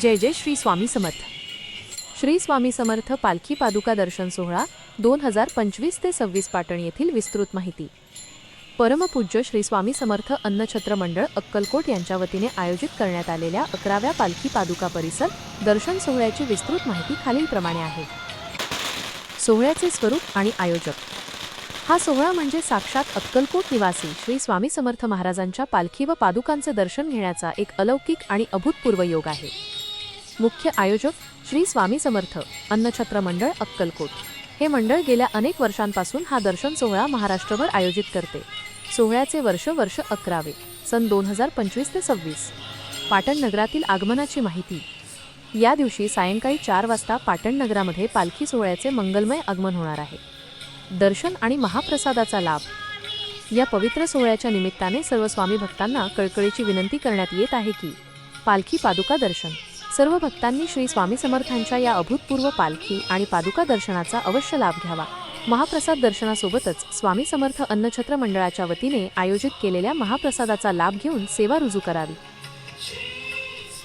जय जय श्री स्वामी समर्थ. श्री स्वामी समर्थ पालखी पादुका दर्शन सोहळा दोन हजार पंचवीस ते सव्वीस पाटण येथील विस्तृत माहिती. परमपूज्य श्री स्वामी समर्थ अन्नछत्र मंडळ अक्कलकोट यांच्या वतीने आयोजित करण्यात आलेल्या अकराव्या पालखी पादुका परिसर दर्शन सोहळ्याची विस्तृत माहिती खालीलप्रमाणे आहे. सोहळ्याचे स्वरूप आणि आयोजक. हा सोहळा म्हणजे साक्षात अक्कलकोट निवासी श्री स्वामी समर्थ महाराजांच्या पालखी व पादुकांचे दर्शन घेण्याचा एक अलौकिक आणि अभूतपूर्व योग आहे. मुख्य आयोजक श्री स्वामी समर्थ अन्नछत्र मंडळ अक्कलकोट. हे मंडळ गेल्या अनेक वर्षांपासून हा दर्शन सोहळा महाराष्ट्रभर आयोजित करते. सोहळ्याचे वर्ष वर्ष अकरावे सन दोन हजार पंचवीस ते सव्वीस. पाटण नगरातील आगमनाची माहिती. या दिवशी सायंकाळी चार वाजता पाटण नगरामध्ये पालखी सोहळ्याचे मंगलमय आगमन होणार आहे. दर्शन आणि महाप्रसादाचा लाभ. या पवित्र सोहळ्याच्या निमित्ताने सर्व स्वामी भक्तांना कळकळीची विनंती करण्यात येत आहे की पालखी पादुका दर्शन. सर्व भक्तांनी श्री स्वामी समर्थांच्या या अभूतपूर्व पालखी आणि पादुका दर्शनाचा अवश्य लाभ घ्यावा. महाप्रसाद दर्शनासोबतच स्वामी समर्थ अन्नछत्र मंडळाच्या वतीने आयोजित केलेल्या महाप्रसादाचा लाभ घेऊन सेवा रुजू करावी.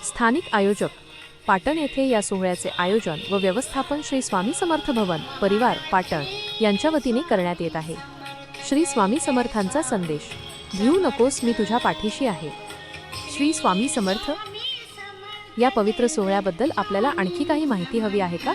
स्थानिक आयोजक पाटण येथे या सोहळ्याचे आयोजन व व्यवस्थापन श्री स्वामी समर्थ भवन परिवार पाटण यांच्या वतीने करण्यात येत आहे. श्री स्वामी समर्थांचा संदेश भिऊ नकोस मी तुझ्या पाठीशी आहे. श्री स्वामी समर्थ या पवित्र सोहळ्याबद्दल आपल्याला आणखी काही माहिती हवी आहे का?